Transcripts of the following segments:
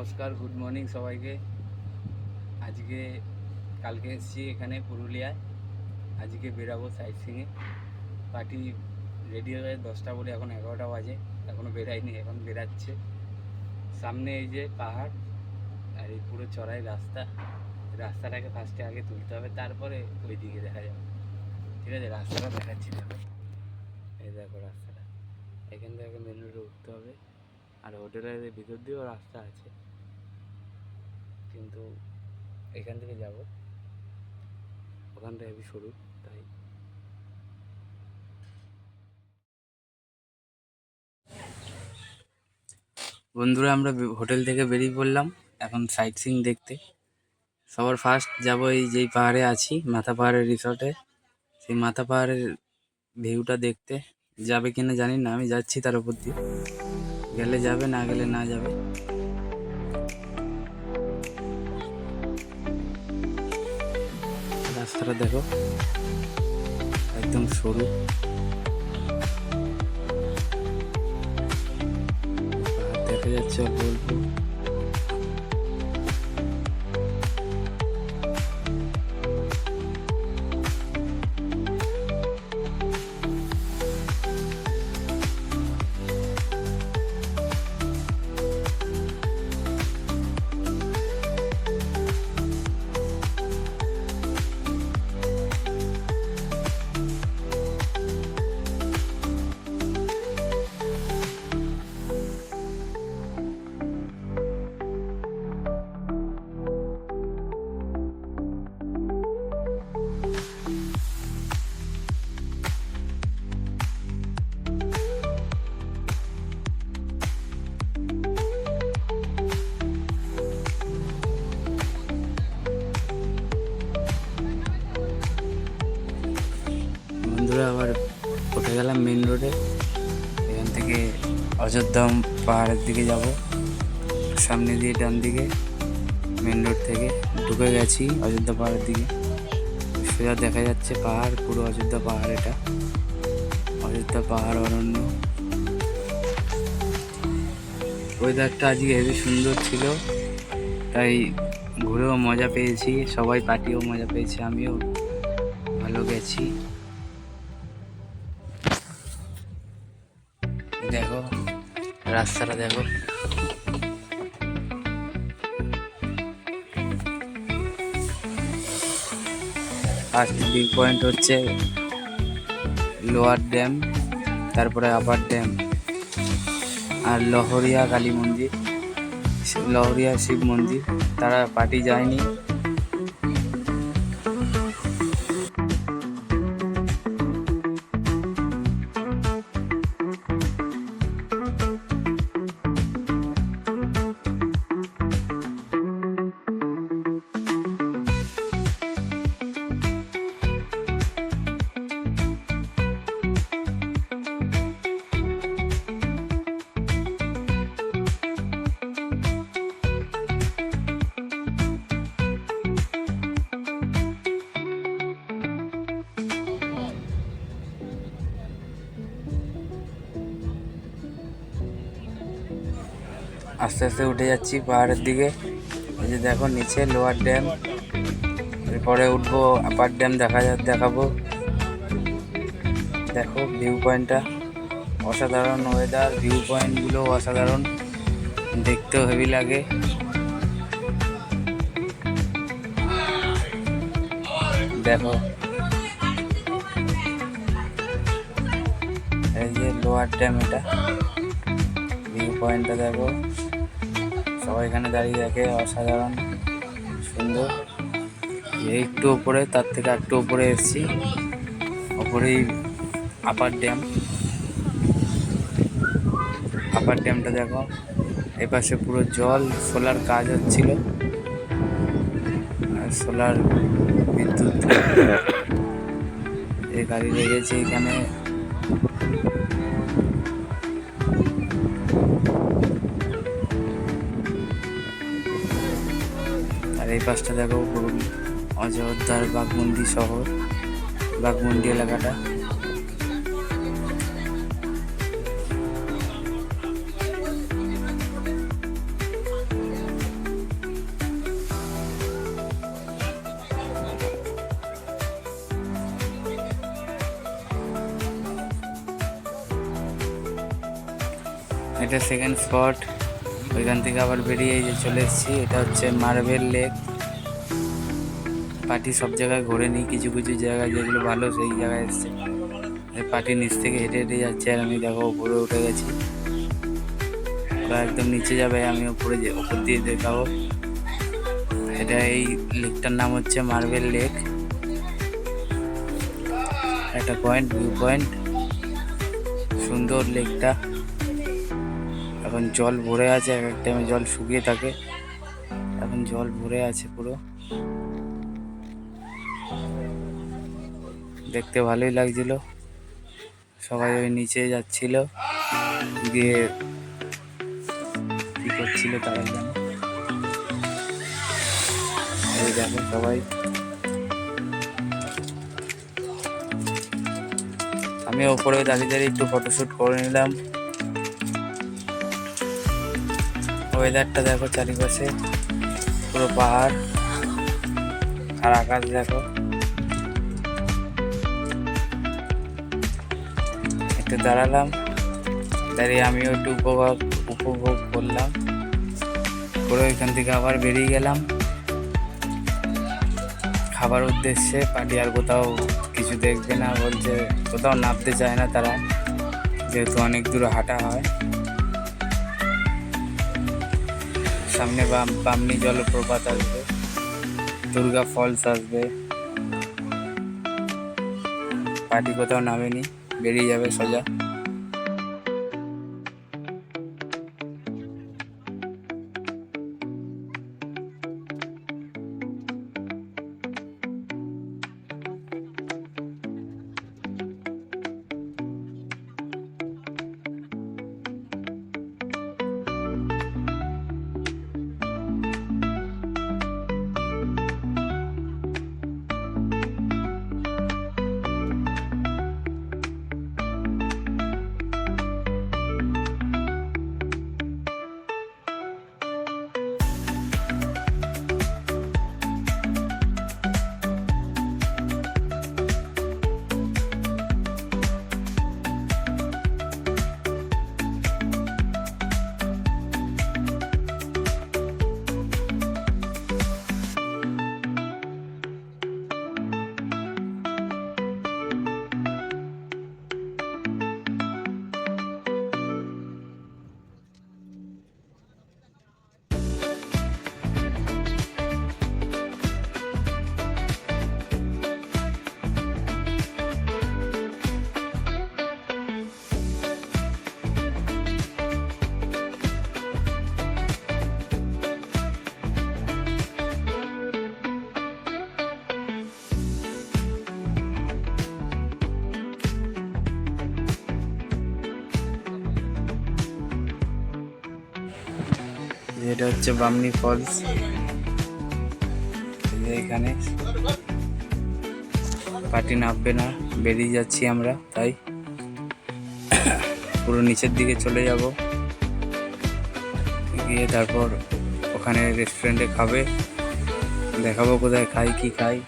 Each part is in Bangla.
নমস্কার গুড মর্নিং সবাইকে। আজকে কালকে এসেছি এখানে পুরুলিয়ায়। আজকে বেরাবো সাইট সিংয়ে পার্টি রেডি হয়ে দশটা বলে এখন এগারোটা বাজে এখনও বেরায়নি এখন বেরাচ্ছে। সামনে এই যে পাহাড়, আর এই পুরো চড়াই রাস্তা। রাস্তাটাকে ফার্স্টে আগে তুলতে হবে, তারপরে ওই দিকে দেখা যাবে। ঠিক আছে, রাস্তাটা দেখাচ্ছি দেখো এই দেখো রাস্তাটা। এখান থেকে মেন রোডে উঠতে হবে। আর হোটেলের ভিতর দিয়েও রাস্তা আছে। কিন্তু এখান থেকে যাব। ওখানটা হেবি সরু, তাই। বন্ধুরা, আমরা হোটেল থেকে বেরিয়ে পড়লাম। এখন সাইট সিং দেখতে। সবার ফার্স্ট যাব এই যেই পাহাড়ে আছি, মাথা পাহাড়ের রিসর্টে সেই মাথা পাহাড়ের ভিউটা দেখতে। যাবে কিনা জানি না, আমি যাচ্ছি তার উপর দিয়ে। গেলে যাবে, না গেলে না যাবে। রাস্তাটা দেখো। একদম সরু। দেখা যাচ্ছে অল্প বন্ধুরা, আবার উঠে গেলাম মেন রোডে এখান থেকে অযোধ্যা পাহাড়ের দিকে যাব। সামনে দিয়ে ডান দিকে মেন রোড থেকে ঢুকে গেছি অযোধ্যা পাহাড়ের দিকে। সোজা দেখা যাচ্ছে পাহাড়, পুরো অযোধ্যা পাহাড় এটা। অযোধ্যা পাহাড় অরণ্য ওয়েদারটা আজকে হেবি সুন্দর ছিল। তাই ঘুরেও মজা পেয়েছি। সবাই পার্টিও মজা পেয়েছে, আমিও ভালো গেছি। রাস্তাটা দেখো। ফার্স্ট বিগ পয়েন্ট হচ্ছে লোয়ার ড্যাম তারপরে আপার ড্যাম আর লহরিয়া কালী মন্দির লহরিয়া শিব মন্দির। তারা পার্টি যায়নি। আস্তে আস্তে উঠে যাচ্ছি পাহাড়ের দিকে। এই যে দেখো নিচে লোয়ার ড্যাম। এরপরে উঠবো আপার ড্যাম দেখা দেখাবো। দেখো ভিউ পয়েন্টটা অসাধারণ ওয়েদার ভিউ পয়েন্টগুলো অসাধারণ। দেখতেও হেভি লাগে। দেখো। এই যে লোয়ার ড্যাম এটা। ভিউ পয়েন্টটা দেখো। সবাই এখানে দাঁড়িয়ে দেখে অসাধারণ সুন্দর। একটু ওপরে তার থেকে একটু ওপরে এসেছি। ওপরেই আপার ড্যাম আপার ড্যামটা দেখো এপাশে পুরো জল সোলার কাজ হচ্ছিল। আর সোলার বিদ্যুৎ। এই গাড়ি লেগেছে এখানে। এই পাশটা দেখো অযোধ্যার বাঘমুন্ডি শহর, বাঘমুন্ডি এলাকাটা। এটা সেকেন্ড স্পট ওইখান থেকে আবার বেরিয়ে চলে এসেছি। এটা হচ্ছে মার্বেল লেক পার্টি সব জায়গায় ঘোরেনি কিছু কিছু জায়গায় যেগুলো ভালো সেই জায়গায় এসছে। পার্টি নিচ থেকে হেঁটে হেঁটে যাচ্ছে আর আমি দেখো উপরে উঠে গেছি। ওরা একদম নিচে যাবে, আমি উপরে উপর দিয়ে দেখাবো। এটা এই লেকটার নাম হচ্ছে মার্বেল লেক। একটা পয়েন্ট, ভিউ পয়েন্ট। সুন্দর লেকটা। এখন জল ভরে আছে, এক এক টাইমে জল শুকিয়ে থাকে। এখন জল ভরে আছে পুরো। দেখতে ভালোই লাগছিল। সবাই ওই নিচে যাচ্ছিল। গিয়ে কি করছিল তারা জানে। দেখো সবাই। আমি ওপরে দাঁড়িয়ে দাঁড়িয়ে একটু ফটোশ্যুট করে নিলাম। ওয়েদারটা দেখো চারিপাশে পুরো পাহাড় আর আকাশ দেখো। একটু দাঁড়ালাম। দাঁড়িয়ে আমিও একটু উপভোগ উপভোগ করলাম। করে ওইখান থেকে আবার বেরিয়ে গেলাম। খাবার উদ্দেশ্যে পার্টি আর কোথাও কিছু দেখবে না বলছে, কোথাও নামতে চায় না তারা, যেহেতু অনেক দূর হাঁটা হয়। সামনে বাম, বামনি জলপ্রপাত আসবে, দুর্গা ফলস আসবে। পার্টি কোথাও নামেনি। বেরিয়ে যাবে সোজা এটা হচ্ছে বামনি ফলস। এখানে। পাটি নামবে না, বেরিয়ে যাচ্ছি আমরা, তাই। পুরো নিচের দিকে চলে যাব। গিয়ে তারপর ওখানে রেস্টুরেন্টে খাবে। দেখাবো কোথায় খাই, কি খাই।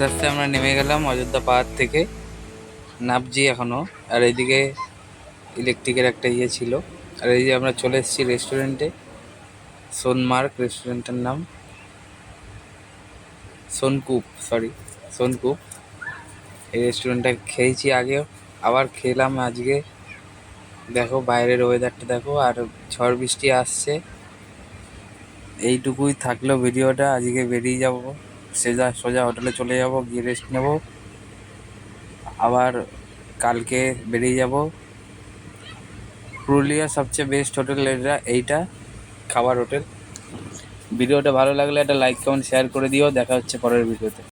আস্তে আস্তে আমরা নেমে গেলাম অযোধ্যা পাহাড় থেকে। নামছি এখনও আর এইদিকে ইলেকট্রিকের একটা ইয়ে ছিল। আর এই যে আমরা চলে এসেছি রেস্টুরেন্টে সোনমার্ক রেস্টুরেন্টের নাম। সোনকুপ সরি সোনকুপ এই রেস্টুরেন্টটা খেয়েছি আগেও, আবার খেলাম আজকে। দেখো বাইরের ওয়েদারটা দেখো, আর ঝড় বৃষ্টি আসছে। এইটুকুই থাকল ভিডিওটা, আজকে বেরিয়ে যাব। সোজা সোজা হোটেলে চলে যাব, গিয়ে রেস্ট নেব। আবার কালকে বেরিয়ে যাব। পুরুলিয়ার সবচেয়ে বেস্ট হোটেল এটা, এইটা, খাবার হোটেল ভিডিওটা ভালো লাগলে একটা লাইক কমেন্ট শেয়ার করে দিও। দেখা হচ্ছে পরের ভিডিওতে।